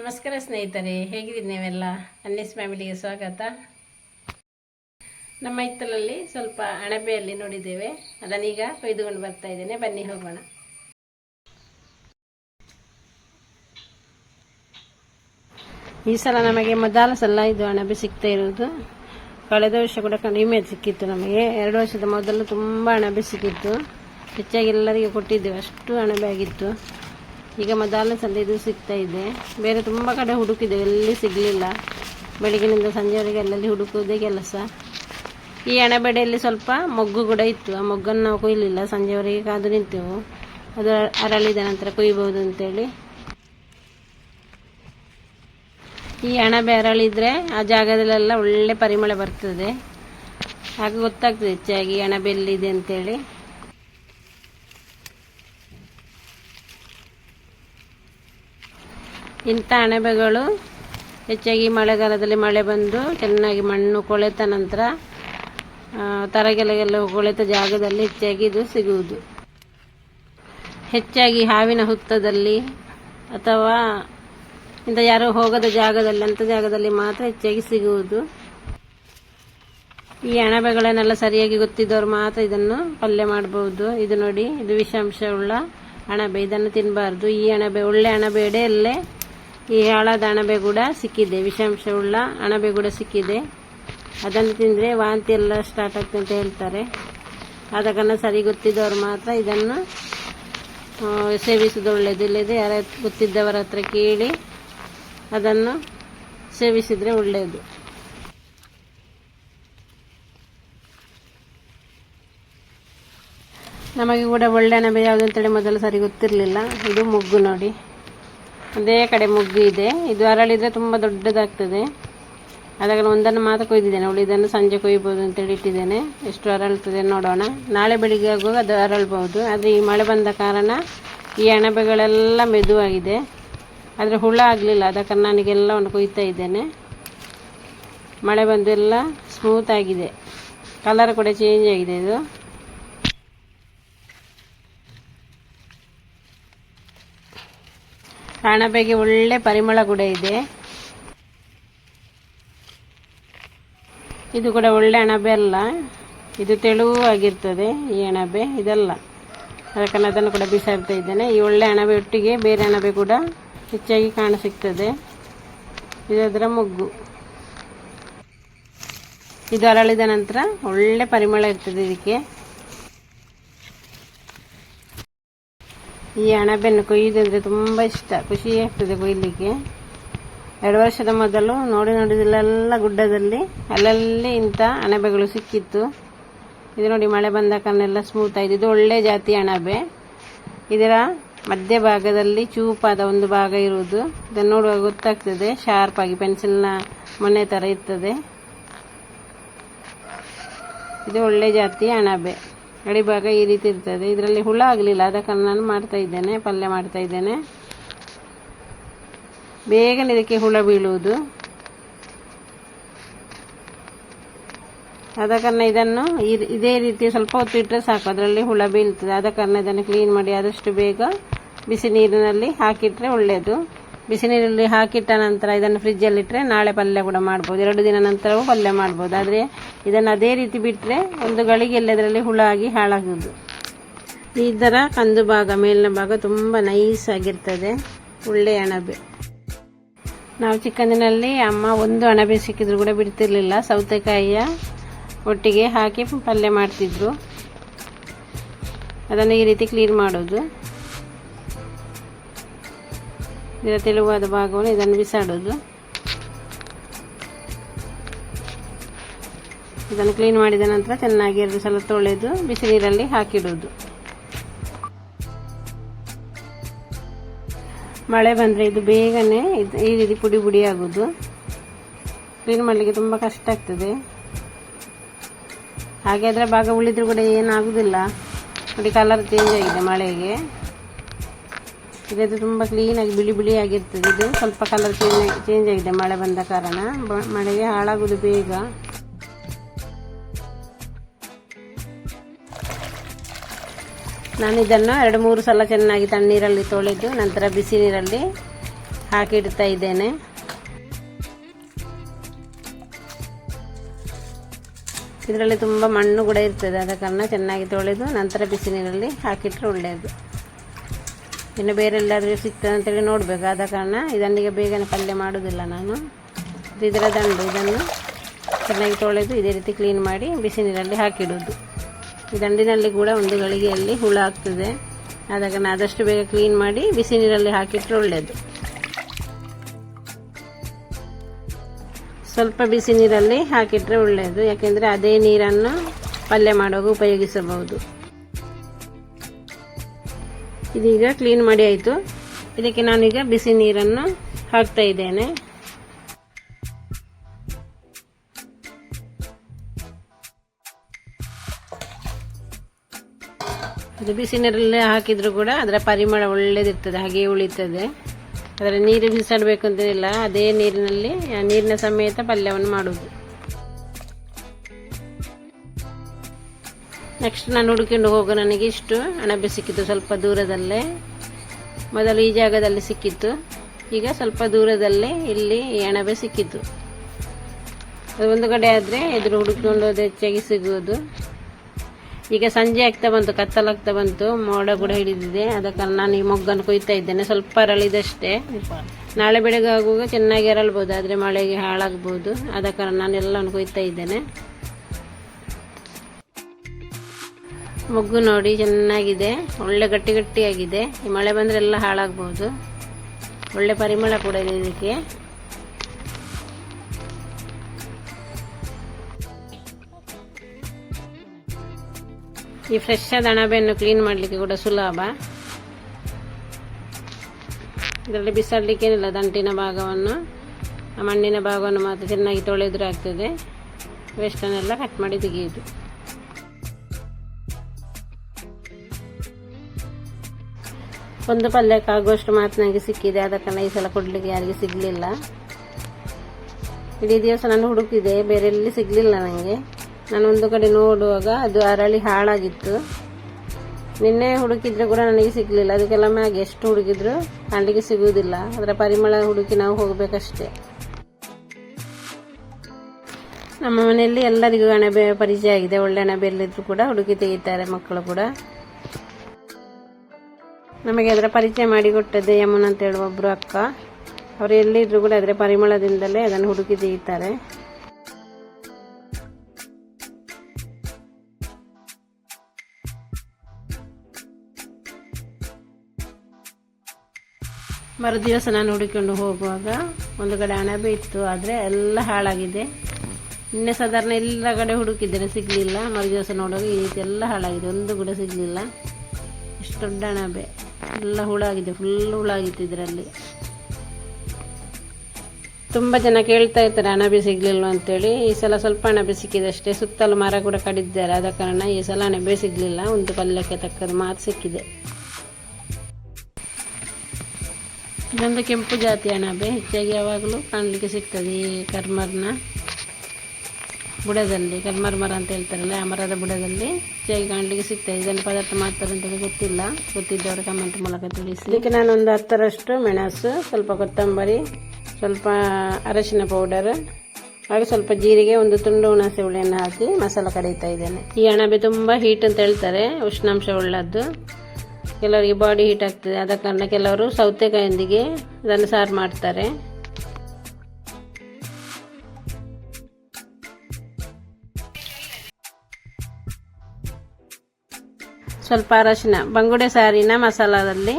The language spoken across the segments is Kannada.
ನಮಸ್ಕಾರ ಸ್ನೇಹಿತರೆ, ಹೇಗಿದ್ದೀರಿ ನೀವೆಲ್ಲ? ಅನ್ನಿಸ್ ಫ್ಯಾಮಿಲಿಗೆ ಸ್ವಾಗತ. ನಮ್ಮ ಹಿತ್ತಲಲ್ಲಿ ಸ್ವಲ್ಪ ಅಣಬೆಯಲ್ಲಿ ನೋಡಿದ್ದೇವೆ. ಅದನ್ನೀಗ ಕೊಯ್ದುಕೊಂಡು ಬರ್ತಾ ಇದ್ದೇನೆ. ಬನ್ನಿ, ಹೋಗೋಣ. ಈ ಸಲ ನಮಗೆ ಮೊದಲ ಸಲ ಇದು ಅಣಬೆ ಸಿಗ್ತಾ ಇರೋದು. ಕಳೆದ ವರ್ಷ ಕೂಡ ಕಡಿಮೆ ಸಿಕ್ಕಿತ್ತು ನಮಗೆ. ಎರಡು ವರ್ಷದ ಮೊದಲು ತುಂಬ ಅಣಬೆ ಸಿಕ್ಕಿತ್ತು. ಹೆಚ್ಚಾಗಿ ಎಲ್ಲರಿಗೆ ಕೊಟ್ಟಿದ್ದೇವೆ. ಅಷ್ಟು ಅಣಬೆ ಆಗಿತ್ತು. ಈಗ ಮೊದಲನೇ ಸಲ ಇದು ಸಿಗ್ತಾ ಇದೆ. ಬೇರೆ ತುಂಬ ಕಡೆ ಹುಡುಕಿದೆ, ಎಲ್ಲಿ ಸಿಗಲಿಲ್ಲ. ಬೆಳಗಿನಿಂದ ಸಂಜೆವರೆಗೆ ಅಲ್ಲಲ್ಲಿ ಹುಡುಕುವುದೇ ಕೆಲಸ. ಈ ಅಣಬೆಡೆಯಲ್ಲಿ ಸ್ವಲ್ಪ ಮೊಗ್ಗು ಕೂಡ ಇತ್ತು. ಆ ಮೊಗ್ಗನ್ನು ನಾವು ಕೊಯ್ಲಿಲ್ಲ. ಸಂಜೆವರೆಗೆ ಕಾದು ನಿಂತೆವು. ಅದು ಅರಳಿದ ನಂತರ ಕೊಯ್ಬೋದು ಅಂತೇಳಿ. ಈ ಅಣಬೆ ಅರಳಿದ್ರೆ ಆ ಜಾಗದಲ್ಲೆಲ್ಲ ಒಳ್ಳೆ ಪರಿಮಳ ಬರ್ತದೆ. ಹಾಗೆ ಗೊತ್ತಾಗ್ತದೆ ಹೆಚ್ಚಾಗಿ ಅಣಬೆ ಎಲ್ಲಿದೆ ಅಂತೇಳಿ. ಇಂಥ ಅಣಬೆಗಳು ಹೆಚ್ಚಾಗಿ ಮಳೆಗಾಲದಲ್ಲಿ ಮಳೆ ಬಂದು ಚೆನ್ನಾಗಿ ಮಣ್ಣು ಕೊಳೆತ ನಂತರ ತರಗೆಲೆಗೆಲ್ಲ ಕೊಳೆತ ಜಾಗದಲ್ಲಿ ಹೆಚ್ಚಾಗಿ ಇದು ಸಿಗುವುದು. ಹೆಚ್ಚಾಗಿ ಹಾವಿನ ಹುತ್ತದಲ್ಲಿ ಅಥವಾ ಇಂಥ ಯಾರೋ ಹೋಗದ ಜಾಗದಲ್ಲಿ ಅಂಥ ಜಾಗದಲ್ಲಿ ಮಾತ್ರ ಹೆಚ್ಚಾಗಿ ಸಿಗುವುದು. ಈ ಅಣಬೆಗಳನ್ನೆಲ್ಲ ಸರಿಯಾಗಿ ಗೊತ್ತಿದ್ದವರು ಮಾತ್ರ ಇದನ್ನು ಪಲ್ಯ ಮಾಡಬಹುದು ಇದು ನೋಡಿ, ಇದು ವಿಷಾಂಶವುಳ್ಳ ಅಣಬೆ. ಇದನ್ನು ತಿನ್ನಬಾರ್ದು ಈ ಅಣಬೆ, ಒಳ್ಳೆ ಅಣಬೆ ಎಡೆಯಲ್ಲೇ ಈ ಹಾಳಾದ ಅಣಬೆ ಕೂಡ ಸಿಕ್ಕಿದೆ ವಿಷಾಂಶವುಳ್ಳ ಅಣಬೆ ಕೂಡ ಸಿಕ್ಕಿದೆ. ಅದನ್ನು ತಿಂದರೆ ವಾಂತಿ ಎಲ್ಲ ಸ್ಟಾರ್ಟ್ ಆಗ್ತದೆ ಅಂತ ಹೇಳ್ತಾರೆ. ಆದ ಕಾರಣ ಸರಿ ಗೊತ್ತಿದ್ದವರು ಮಾತ್ರ ಇದನ್ನು ಸೇವಿಸೋದು ಒಳ್ಳೆಯದು ಇಲ್ಲದೆ ಯಾರ ಗೊತ್ತಿದ್ದವರ ಹತ್ರ ಕೇಳಿ ಅದನ್ನು ಸೇವಿಸಿದರೆ ಒಳ್ಳೆಯದು ನಮಗೆ ಕೂಡ ಒಳ್ಳೆ ಅಣಬೆ ಯಾವುದಂತೇಳಿ ಮೊದಲು ಸರಿ ಗೊತ್ತಿರಲಿಲ್ಲ. ಇದು ಮುಗ್ಗು ನೋಡಿ. ಅದೇ ಕಡೆ ಮುಗ್ಗು ಇದೆ. ಇದು ಅರಳಿದ್ರೆ ತುಂಬ ದೊಡ್ಡದಾಗ್ತದೆ. ಅದಕ್ಕೆ ಒಂದನ್ನು ಮಾತ್ರ ಕೊಯ್ದಿದ್ದೇನೆ. ಉಳಿದನ್ನು ಸಂಜೆ ಕೊಯ್ಬೋದು ಅಂತೇಳಿ ಇಟ್ಟಿದ್ದೇನೆ ಎಷ್ಟು ಅರಳ್ತದೆ ನೋಡೋಣ. ನಾಳೆ ಬೆಳಿಗ್ಗೆ ಆಗುವಾಗ ಅದು ಅರಳ್ಬೋದು ಅದು ಈ ಮಳೆ ಬಂದ ಕಾರಣ ಈ ಅಣಬೆಗಳೆಲ್ಲ ಮೆದುವಾಗಿದೆ. ಆದರೆ ಹುಳ ಆಗಲಿಲ್ಲ. ಅದಕ್ಕೆ ನನಗೆಲ್ಲವನ್ನು ಕೊಯ್ತಾ ಇದ್ದೇನೆ. ಮಳೆ ಬಂದು ಎಲ್ಲ ಸ್ಮೂತ್ ಆಗಿದೆ. ಕಲರ್ ಕೂಡ ಚೇಂಜ್ ಆಗಿದೆ ಇದು. ಅಣಬೆಗೆ ಒಳ್ಳೆ ಪರಿಮಳ ಕೂಡ ಇದೆ. ಇದು ಕೂಡ ಒಳ್ಳೆ ಅಣಬೆ ಅಲ್ಲ. ಇದು ತೆಳುವಾಗಿರ್ತದೆ, ಈ ಅಣಬೆ ಇದಲ್ಲ. ಅದಕ್ಕೆ ನಾನು ಅದನ್ನು ಕೂಡ ಬಿಸಾಡ್ತಾ ಇದ್ದೇನೆ. ಈ ಒಳ್ಳೆ ಅಣಬೆ ಒಟ್ಟಿಗೆ ಬೇರೆ ಅಣಬೆ ಕೂಡ ಹೆಚ್ಚಾಗಿ ಕಾಣಸಿಗ್ತದೆ ಇದರ ಮೊಗ್ಗು. ಇದು ಅರಳಿದ ನಂತರ ಒಳ್ಳೆ ಪರಿಮಳ ಇರ್ತದೆ ಇದಕ್ಕೆ. ಈ ಅಣಬೆಯನ್ನು ಕೊಯ್ಯುವುದಂದರೆ ತುಂಬ ಇಷ್ಟ. ಖುಷಿ ಆಗ್ತದೆ ಕೊಯ್ಲಿಕ್ಕೆ ಎರಡು ವರ್ಷದ ಮೊದಲು ನೋಡಿ ನೋಡಿದಲ್ಲೆಲ್ಲ ಗುಡ್ಡದಲ್ಲಿ, ಅಲ್ಲಲ್ಲಿ ಇಂಥ ಅಣಬೆಗಳು ಸಿಕ್ಕಿತ್ತು. ಇದು ನೋಡಿ ಮಳೆ ಬಂದ ಕಾರಣ ಸ್ಮೂತ್ ಆಗಿದೆ ಇದು ಒಳ್ಳೆ ಜಾತಿ ಅಣಬೆ. ಇದರ ಮಧ್ಯಭಾಗದಲ್ಲಿ ಚೂಪಾದ ಒಂದು ಭಾಗ ಇರುವುದು. ಇದನ್ನು ನೋಡುವಾಗ ಗೊತ್ತಾಗ್ತದೆ. ಶಾರ್ಪ್ ಆಗಿ ಪೆನ್ಸಿಲ್ನ ಮೊನೆ ಥರ ಇರ್ತದೆ. ಇದು ಒಳ್ಳೆ ಜಾತಿ ಅಣಬೆ. ಅಡಿಭಾಗ ಈ ರೀತಿ ಇರ್ತದೆ. ಇದರಲ್ಲಿ ಹುಳ ಆಗಲಿಲ್ಲ. ಆದ ಕಾರಣ ನಾನು ಮಾಡ್ತಾ ಇದ್ದೇನೆ. ಪಲ್ಯ ಮಾಡ್ತಾ ಇದ್ದೇನೆ. ಬೇಗನೆ ಇದಕ್ಕೆ ಹುಳ ಬೀಳುವುದು. ಆದ ಕಾರಣ ಇದನ್ನು ಇದೇ ರೀತಿ ಸ್ವಲ್ಪ ಹೊತ್ತು ಇಟ್ಟರೆ ಸಾಕು. ಅದರಲ್ಲಿ ಹುಳ ಬೀಳ್ತದೆ. ಆದ ಕಾರಣ ಇದನ್ನು ಕ್ಲೀನ್ ಮಾಡಿ ಆದಷ್ಟು ಬೇಗ ಬಿಸಿ ನೀರಿನಲ್ಲಿ ಹಾಕಿಟ್ರೆ ಒಳ್ಳೆಯದು. ಬಿಸಿ ನೀರಲ್ಲಿ ಹಾಕಿಟ್ಟ ನಂತರ ಇದನ್ನು ಫ್ರಿಜ್ಜಲ್ಲಿಟ್ಟರೆ ನಾಳೆ ಪಲ್ಯ ಕೂಡ ಮಾಡ್ಬೋದು. ಎರಡು ದಿನ ನಂತರವೂ ಪಲ್ಯ ಮಾಡ್ಬೋದು. ಆದರೆ ಇದನ್ನು ಅದೇ ರೀತಿ ಬಿಟ್ಟರೆ ಒಂದು ಗಳಿಗೆಲ್ಲ ಇದರಲ್ಲಿ ಹುಳ ಆಗಿ ಹಾಳಾಗುವುದು. ಥರ ಕಂದು ಭಾಗ, ಮೇಲಿನ ಭಾಗ ತುಂಬ ನೈಸ್ ಆಗಿರ್ತದೆ. ಒಳ್ಳೆಯ ಅಣಬೆ. ನಾವು ಚಿಕ್ಕಂದಿನಲ್ಲಿ ಅಮ್ಮ ಒಂದು ಅಣಬೆ ಸಿಕ್ಕಿದ್ರು ಕೂಡ ಬಿಡ್ತಿರ್ಲಿಲ್ಲ. ಸೌತೆಕಾಯಿಯ ಒಟ್ಟಿಗೆ ಹಾಕಿ ಪಲ್ಯ ಮಾಡ್ತಿದ್ರು. ಅದನ್ನು ಈ ರೀತಿ ಕ್ಲೀನ್ ಮಾಡೋದು. ಇದರ ತೆಳುವಾದ ಭಾಗವನ್ನು ಇದನ್ನು ಬಿಸಾಡೋದು ಇದನ್ನು ಕ್ಲೀನ್ ಮಾಡಿದ ನಂತರ ಚೆನ್ನಾಗಿ ಎರಡು ಸಲ ತೊಳೆದು ಬಿಸಿ ನೀರಲ್ಲಿ ಹಾಕಿಡೋದು ಮಳೆ ಬಂದರೆ ಇದು ಬೇಗನೆ ಈ ರೀತಿ ಪುಡಿ ಪುಡಿ ಆಗೋದು ಕ್ಲೀನ್ ಮಾಡಲಿಕ್ಕೆ ತುಂಬ ಕಷ್ಟ ಆಗ್ತದೆ. ಹಾಗೆ ಅದರ ಭಾಗ ಉಳಿದ್ರೂ ಕೂಡ ಏನಾಗುವುದಿಲ್ಲ ನೋಡಿ ಕಲರ್ ಚೇಂಜ್ ಆಗಿದೆ ಮಳೆಗೆ. ಇದದು ತುಂಬ ಕ್ಲೀನಾಗಿ ಬಿಳಿ ಬಿಳಿ ಆಗಿರ್ತದೆ. ಇದು ಸ್ವಲ್ಪ ಕಲರ್ ಚೇಂಜ್ ಚೇಂಜ್ ಆಗಿದೆ ಮಳೆ ಬಂದ ಕಾರಣ. ಮಳೆಗೆ ಹಾಳಾಗೋದು ಬೇಗ. ನಾನು ಇದನ್ನು ಎರಡು ಮೂರು ಸಲ ಚೆನ್ನಾಗಿ ತಣ್ಣೀರಲ್ಲಿ ತೊಳೆದು ನಂತರ ಬಿಸಿ ನೀರಲ್ಲಿ ಹಾಕಿಡ್ತಾ ಇದ್ದೇನೆ. ಇದರಲ್ಲಿ ತುಂಬ ಮಣ್ಣು ಕೂಡ ಇರ್ತದೆ. ಆದ ಕಾರಣ ಚೆನ್ನಾಗಿ ತೊಳೆದು ನಂತರ ಬಿಸಿ ನೀರಲ್ಲಿ ಹಾಕಿಟ್ರೆ ಒಳ್ಳೆಯದು. ಇನ್ನು ಬೇರೆ ಎಲ್ಲಾದರೂ ಸಿಗ್ತದೆ ಅಂತೇಳಿ ನೋಡಬೇಕು ಆದ ಕಾರಣ ಇದನ್ನೀಗ ಬೇಗನೆ ಪಲ್ಯ ಮಾಡೋದಿಲ್ಲ ನಾನು. ಇದು ಇದರ ದಂಡು, ಇದನ್ನು ಚೆನ್ನಾಗಿ ತೊಳೆದು ಇದೇ ರೀತಿ ಕ್ಲೀನ್ ಮಾಡಿ ಬಿಸಿ ನೀರಲ್ಲಿ ಹಾಕಿಡೋದು ಈ ದಂಡಿನಲ್ಲಿ ಕೂಡ ಒಂದು ಗಳಿಗೆಯಲ್ಲಿ ಹುಳ ಆಗ್ತದೆ. ಆದ ಕಾರಣ ಆದಷ್ಟು ಬೇಗ ಕ್ಲೀನ್ ಮಾಡಿ ಬಿಸಿ ನೀರಲ್ಲಿ ಹಾಕಿಟ್ಟರೆ ಒಳ್ಳೆಯದು ಸ್ವಲ್ಪ ಬಿಸಿ ನೀರಲ್ಲಿ ಹಾಕಿಟ್ಟರೆ ಒಳ್ಳೆಯದು ಯಾಕೆಂದರೆ ಅದೇ ನೀರನ್ನು ಪಲ್ಯ ಮಾಡುವಾಗ ಉಪಯೋಗಿಸಬಹುದು. ಇದೀಗ ಕ್ಲೀನ್ ಮಾಡಿ ಆಯಿತು. ಇದಕ್ಕೆ ನಾನೀಗ ಬಿಸಿ ನೀರನ್ನು ಹಾಕ್ತಾ ಇದ್ದೇನೆ. ಅದು ಬಿಸಿ ನೀರಲ್ಲೇ ಹಾಕಿದ್ರು ಕೂಡ ಅದರ ಪರಿಮಳ ಒಳ್ಳೇದಿರ್ತದೆ, ಹಾಗೆ ಉಳಿತದೆ. ಅದರ ನೀರು ಬಿಸಾಡಬೇಕು ಅಂತೇನಿಲ್ಲ, ಅದೇ ನೀರಿನಲ್ಲಿ ನೀರಿನ ಸಮೇತ ಪಲ್ಯವನ್ನು ಮಾಡುವುದು. ನೆಕ್ಸ್ಟ್ ನಾನು ಹುಡುಕೊಂಡು ಹೋಗೋ, ನನಗೆ ಇಷ್ಟು. ಅಣಬೆ ಸಿಕ್ಕಿತ್ತು ಸ್ವಲ್ಪ ದೂರದಲ್ಲೇ. ಮೊದಲು ಈ ಜಾಗದಲ್ಲಿ ಸಿಕ್ಕಿತ್ತು. ಈಗ ಸ್ವಲ್ಪ ದೂರದಲ್ಲೇ ಇಲ್ಲಿ ಅಣಬೆ ಸಿಕ್ಕಿತ್ತು ಅದು ಒಂದು ಕಡೆ ಆದರೆ ಎದುರು ಹುಡುಕೊಂಡು ಅದು ಹೆಚ್ಚಾಗಿ ಸಿಗುವುದು. ಈಗ ಸಂಜೆ ಆಗ್ತಾ ಬಂತು ಕತ್ತಲಾಗ್ತಾ ಬಂತು. ಮೋಡ ಕೂಡ ಹಿಡಿದಿದೆ. ಕಾರಣ ನಾನು ಈ ಮೊಗ್ಗನ್ನು ಕೊಯ್ತಾ ಇದ್ದೇನೆ. ಸ್ವಲ್ಪ ಅರಳಿದಷ್ಟೇ. ನಾಳೆ ಬೆಳಗ್ಗೆ ಆಗುವಾಗ ಚೆನ್ನಾಗಿ ಅರಳ್ಬೋದು, ಆದರೆ ಮಳೆಗೆ ಹಾಳಾಗ್ಬೋದು. ಕಾರಣ ನಾನು ಎಲ್ಲವನ್ನು ಕೊಯ್ತಾ ಇದ್ದೇನೆ. ಮೊಗ್ಗು ನೋಡಿ ಚೆನ್ನಾಗಿದೆ. ಒಳ್ಳೆ ಗಟ್ಟಿ ಗಟ್ಟಿಯಾಗಿದೆ. ಈ ಮಳೆ ಬಂದರೆ ಎಲ್ಲ ಹಾಳಾಗ್ಬೋದು. ಒಳ್ಳೆ ಪರಿಮಳ ಕೂಡ ಇದೆ ಇದಕ್ಕೆ. ಈ ಫ್ರೆಶ್ ಆದ ಅಣಬೆಯನ್ನು ಕ್ಲೀನ್ ಮಾಡಲಿಕ್ಕೆ ಕೂಡ ಸುಲಭ. ಇದರಲ್ಲಿ ಬಿಸಾಡಲಿಕ್ಕೇನಿಲ್ಲ ದಂಟಿನ ಭಾಗವನ್ನು. ಮಣ್ಣಿನ ಭಾಗವನ್ನು ಮಾತ್ರ ಚೆನ್ನಾಗಿ ತೊಳೆದ್ರೆ ಆಗ್ತದೆ. ವೇಸ್ಟನ್ನೆಲ್ಲ ಕಟ್ ಮಾಡಿ ತೆಗೆಯುವುದು ಒಂದು ಪಲ್ಯಕ್ಕಾಗುವಷ್ಟು ಮಾತ್ರ ನನಗೆ ಸಿಕ್ಕಿದೆ ಅದಕ್ಕೆ ಈ ಸಲ ಕೊಡಲಿಕ್ಕೆ ಯಾರಿಗೆ ಸಿಗಲಿಲ್ಲ. ಇಡೀ ದಿವಸ ನಾನು ಹುಡುಕಿದೆ ಬೇರೆ ಎಲ್ಲಿ ಸಿಗಲಿಲ್ಲ ನನಗೆ ನಾನು ಒಂದು ಕಡೆ ನೋಡುವಾಗ ಅದು ಅರಳಿ ಹಾಳಾಗಿತ್ತು. ನಿನ್ನೆ ಹುಡುಕಿದ್ರೆ ಕೂಡ ನನಗೆ ಸಿಗಲಿಲ್ಲ. ಅದಕ್ಕೆಲ್ಲ ಮ್ಯಾಗೆ ಎಷ್ಟು ಹುಡುಕಿದ್ರು ಅಲ್ಲಿಗೆ ಸಿಗುವುದಿಲ್ಲ. ಅದರ ಪರಿಮಳ ಹುಡುಕಿ ನಾವು ಹೋಗಬೇಕಷ್ಟೇ. ನಮ್ಮ ಮನೆಯಲ್ಲಿ ಎಲ್ಲರಿಗೂ ಅಣಬೆ ಪರಿಚಯ ಆಗಿದೆ. ಒಳ್ಳೆ ಅಣಬೆ ಎಲ್ಲಿದ್ರು ಕೂಡ ಹುಡುಕಿ ತೆಗಿತಾರೆ ಮಕ್ಕಳು ಕೂಡ. ನಮಗೆ ಅದರ ಪರಿಚಯ ಮಾಡಿಕೊಟ್ಟದ್ದೇ ಯಮುನ ಅಂತ ಹೇಳುವ ಒಬ್ಬರು ಅಕ್ಕ. ಅವರು ಎಲ್ಲಿದ್ರು ಕೂಡ ಅದರ ಪರಿಮಳದಿಂದಲೇ ಅದನ್ನು ಹುಡುಕಿ ತೆಗಿತಾರೆ ಮರುದಿವಸ ನಾನು ಹುಡುಕೊಂಡು ಹೋಗುವಾಗ ಒಂದು ಕಡೆ ಅಣಬೆ ಇತ್ತು ಆದರೆ ಎಲ್ಲ ಹಾಳಾಗಿದೆ. ನಿನ್ನೆ ಸಾಧಾರಣ ಎಲ್ಲ ಕಡೆ ಹುಡುಕಿದ್ದೇನೆ, ಸಿಗಲಿಲ್ಲ. ಮರುದಿವಸ ನೋಡುವಾಗ ಈ ರೀತಿ ಎಲ್ಲ ಹಾಳಾಗಿದೆ, ಒಂದು ಕೂಡ ಸಿಗಲಿಲ್ಲ. ಇಷ್ಟು ದೊಡ್ಡ ಅಣಬೆ ಎಲ್ಲ ಹುಳಾಗಿದೆ ಫುಲ್ ಹುಳಾಗಿತ್ತು ಇದರಲ್ಲಿ. ತುಂಬ ಜನ ಕೇಳ್ತಾ ಇರ್ತಾರೆ ಅಣಬೆ ಸಿಗಲಿಲ್ಲ ಅಂತೇಳಿ. ಈ ಸಲ ಸ್ವಲ್ಪ ಅಣಬೆ ಸಿಕ್ಕಿದೆ ಅಷ್ಟೇ. ಸುತ್ತಲೂ ಮರ ಕೂಡ ಕಡಿದ್ದಾರೆ ಆದ ಕಾರಣ ಈ ಸಲ ಅಣಬೆ ಸಿಗಲಿಲ್ಲ. ಒಂದು ಪಲ್ಯಕ್ಕೆ ತಕ್ಕದ್ದು ಮಾತು ಸಿಕ್ಕಿದೆ. ಇದೊಂದು ಕೆಂಪು ಜಾತಿ ಅಣಬೆ ಹೆಚ್ಚಾಗಿ ಯಾವಾಗಲೂ ಕಾಣಲಿಕ್ಕೆ ಸಿಗ್ತದೆ ಈ ಕರ್ಮರ್ನ. ಬುಡದಲ್ಲಿ ಕಲ್ಮರ್ ಮರ ಅಂತ ಹೇಳ್ತಾರಲ್ಲ ಆ ಮರದ ಬುಡದಲ್ಲಿ ಜೈ ಕಾಣಲಿಕ್ಕೆ ಸಿಗ್ತದೆ ಇದನ್ನು ಪದಾರ್ಥ ಮಾಡ್ತಾರೆ ಅಂತೇಳಿ ಗೊತ್ತಿಲ್ಲ. ಗೊತ್ತಿದ್ದವರು ಕಮೆಂಟ್ ಮೂಲಕ ತಿಳಿಸಿ. ಇದಕ್ಕೆ ಒಂದು ಹತ್ತರಷ್ಟು ಮೆಣಸು ಸ್ವಲ್ಪ ಕೊತ್ತಂಬರಿ ಸ್ವಲ್ಪ ಅರಶಿನ ಪೌಡರ್ ಹಾಗೆ ಸ್ವಲ್ಪ ಜೀರಿಗೆ ಒಂದು ತುಂಡು ಹುಣಸೆ ಹುಳಿಯನ್ನು ಹಾಕಿ ಮಸಾಲೆ ಕಡಿತಾ ಇದ್ದೇನೆ. ಈ ಅಣಬೆ ತುಂಬ ಹೀಟ್ ಅಂತ ಹೇಳ್ತಾರೆ. ಉಷ್ಣಾಂಶ ಉಳ್ಳದ್ದು ಕೆಲವರಿಗೆ ಬಾಡಿ ಹೀಟ್ ಆಗ್ತದೆ. ಆದ ಕಾರಣ ಕೆಲವರು ಸೌತೆಕಾಯಿಯೊಂದಿಗೆ ಅದನ್ನು ಸಾರು ಮಾಡ್ತಾರೆ. ಸ್ವಲ್ಪ ಅರಶಿನ, ಬಂಗುಡೆ ಸಾರಿನ ಮಸಾಲದಲ್ಲಿ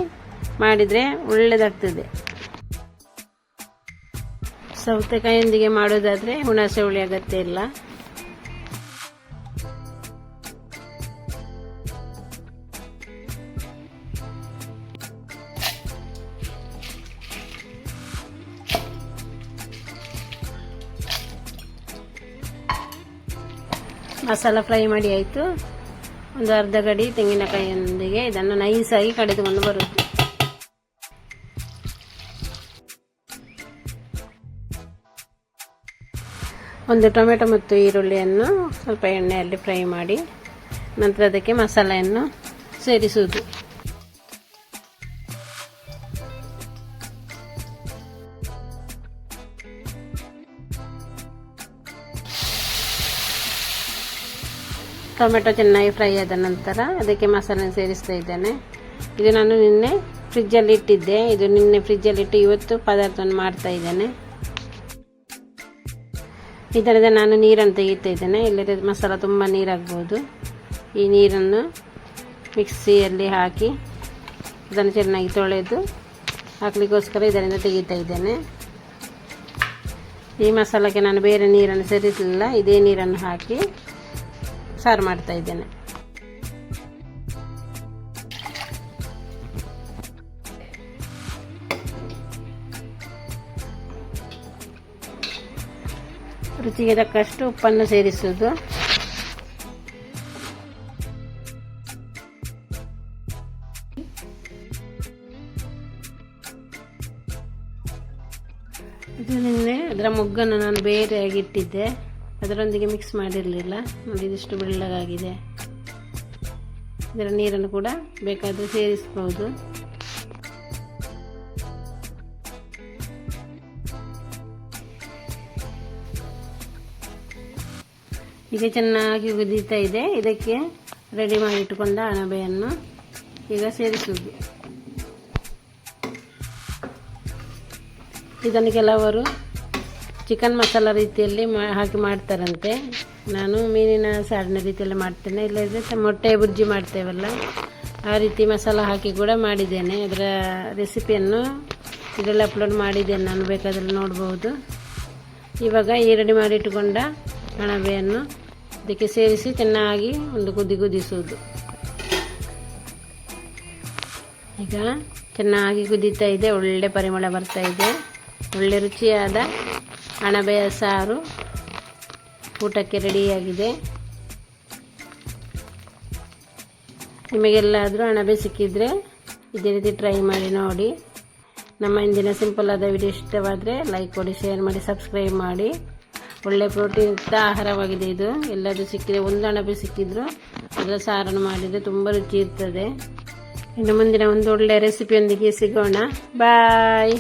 ಮಾಡಿದರೆ ಒಳ್ಳೆಯದಾಗ್ತದೆ ಸೌತೆಕಾಯಿಯೊಂದಿಗೆ ಮಾಡೋದಾದರೆ ಹುಣಸೆ ಹುಳಿ ಅಗತ್ಯ ಇಲ್ಲ. ಮಸಾಲ ಫ್ರೈ ಮಾಡಿ ಆಯಿತು. ಒಂದು ಅರ್ಧ ಗಡಿ ತೆಂಗಿನಕಾಯಿಯೊಂದಿಗೆ ಇದನ್ನು ನೈಸಾಗಿ ಕಡಿದುಕೊಂಡು ಬರುತ್ತೆ. ಒಂದು ಟೊಮೆಟೊ ಮತ್ತು ಈರುಳ್ಳಿಯನ್ನು ಸ್ವಲ್ಪ ಎಣ್ಣೆಯಲ್ಲಿ ಫ್ರೈ ಮಾಡಿ ನಂತರ ಅದಕ್ಕೆ ಮಸಾಲೆಯನ್ನು ಸೇರಿಸುವುದು. ಟೊಮೆಟೊ ಚೆನ್ನಾಗಿ ಫ್ರೈ ಆದ ನಂತರ ಅದಕ್ಕೆ ಮಸಾಲೆ ಸೇರಿಸ್ತಾ ಇದ್ದೇನೆ. ಇದು ನಾನು ನಿನ್ನೆ ಫ್ರಿಜ್ಜಲ್ಲಿ ಇಟ್ಟಿದ್ದೆ. ಇದು ನಿನ್ನೆ ಫ್ರಿಜ್ಜಲ್ಲಿ ಇಟ್ಟು ಇವತ್ತು ಪದಾರ್ಥವನ್ನು ಮಾಡ್ತಾ ಇದ್ದೇನೆ. ಇದರಿಂದ ನಾನು ನೀರನ್ನು ತೆಗಿತಾ ಇದ್ದೇನೆ. ಇಲ್ಲದೆ ಮಸಾಲ ತುಂಬ ನೀರಾಗ್ಬೋದು. ಈ ನೀರನ್ನು ಮಿಕ್ಸಿಯಲ್ಲಿ ಹಾಕಿ ಅದನ್ನು ಚೆನ್ನಾಗಿ ತೊಳೆದು ಹಾಕಲಿಕ್ಕೋಸ್ಕರ ಇದರಿಂದ ತೆಗಿತಾ ಇದ್ದೇನೆ. ಈ ಮಸಾಲಕ್ಕೆ ನಾನು ಬೇರೆ ನೀರನ್ನು ಸೇರಿಸಲಿಲ್ಲ. ಇದೇ ನೀರನ್ನು ಹಾಕಿ ಸಾರು ಮಾಡ್ತಾ ಇದ್ದೇನೆ. ರುಚಿಗೆ ತಕ್ಕಷ್ಟು ಉಪ್ಪನ್ನು ಸೇರಿಸುವುದು. ಇದು ನಿನ್ನೆ ಅದರ ಮೊಗ್ಗನ್ನು ನಾನು ಬೇರೆಯಾಗಿ ಇಟ್ಟಿದ್ದೆ. ಅದರೊಂದಿಗೆ ಮಿಕ್ಸ್ ಮಾಡಿರಲಿಲ್ಲ. ನೋಡಿ ಇದಿಷ್ಟು ಬೆಳ್ಳಗಾಗಿದೆ. ಇದರ ನೀರನ್ನು ಕೂಡ ಬೇಕಾದರೆ ಸೇರಿಸ್ಬೋದು. ಈಗ ಚೆನ್ನಾಗಿ ಕುದೀತಾ ಇದೆ. ಇದಕ್ಕೆ ರೆಡಿ ಮಾಡಿಟ್ಟುಕೊಂಡ ಅಣಬೆಯನ್ನು ಈಗ ಸೇರಿಸುವುದು. ಇದನ್ನು ಕೆಲವರು ಚಿಕನ್ ಮಸಾಲ ರೀತಿಯಲ್ಲಿ ಹಾಕಿ ಮಾಡ್ತಾರಂತೆ. ನಾನು ಮೀನಿನ ಸಾರಿನ ರೀತಿಯಲ್ಲಿ ಮಾಡ್ತೇನೆ. ಇಲ್ಲದ್ರೆ ಮೊಟ್ಟೆ ಬುರ್ಜಿ ಮಾಡ್ತೇವಲ್ಲ. ಆ ರೀತಿ ಮಸಾಲ ಹಾಕಿ ಕೂಡ ಮಾಡಿದ್ದೇನೆ. ಅದರ ರೆಸಿಪಿಯನ್ನು ಇದರಲ್ಲಿ ಅಪ್ಲೋಡ್ ಮಾಡಿದ್ದೇನೆ. ನಾನು ಬೇಕಾದರೆ ನೋಡ್ಬೋದು. ಇವಾಗ ಈ ರೆಡಿ ಮಾಡಿಟ್ಟುಕೊಂಡ ಅಣಬೆಯನ್ನು ಇದಕ್ಕೆ ಸೇರಿಸಿ ಚೆನ್ನಾಗಿ ಒಂದು ಕುದಿ ಕುದಿಸುವುದು. ಈಗ ಚೆನ್ನಾಗಿ ಕುದೀತಾ ಇದೆ. ಒಳ್ಳೆ ಪರಿಮಳ ಬರ್ತಾ ಇದೆ. ಒಳ್ಳೆ ರುಚಿಯಾದ ಅಣಬೆಯ ಸಾರು ಊಟಕ್ಕೆ ರೆಡಿಯಾಗಿದೆ. ನಿಮಗೆಲ್ಲಾದರೂ ಅಣಬೆ ಸಿಕ್ಕಿದರೆ ಇದೇ ರೀತಿ ಟ್ರೈ ಮಾಡಿ ನೋಡಿ. ನಮ್ಮ ಇಂದಿನ ಸಿಂಪಲ್ ಆದ ವಿಡಿಯೋ ಇಷ್ಟವಾದರೆ ಲೈಕ್ ಕೊಡಿ ಶೇರ್ ಮಾಡಿ, ಸಬ್ಸ್ಕ್ರೈಬ್ ಮಾಡಿ. ಒಳ್ಳೆ ಪ್ರೋಟೀನ್ ಯುಕ್ತ ಆಹಾರವಾಗಿದೆ ಇದು. ಎಲ್ಲದೂ ಸಿಕ್ಕಿದೆ ಒಂದು ಅಣಬೆ ಸಿಕ್ಕಿದ್ರು ಅದರ ಸಾರನ್ನು ಮಾಡಿದರೆ ತುಂಬ ರುಚಿ ಇರ್ತದೆ. ಇನ್ನು ಮುಂದಿನ ಒಂದು ಒಳ್ಳೆಯ ರೆಸಿಪಿಯೊಂದಿಗೆ ಸಿಗೋಣ. ಬಾಯ್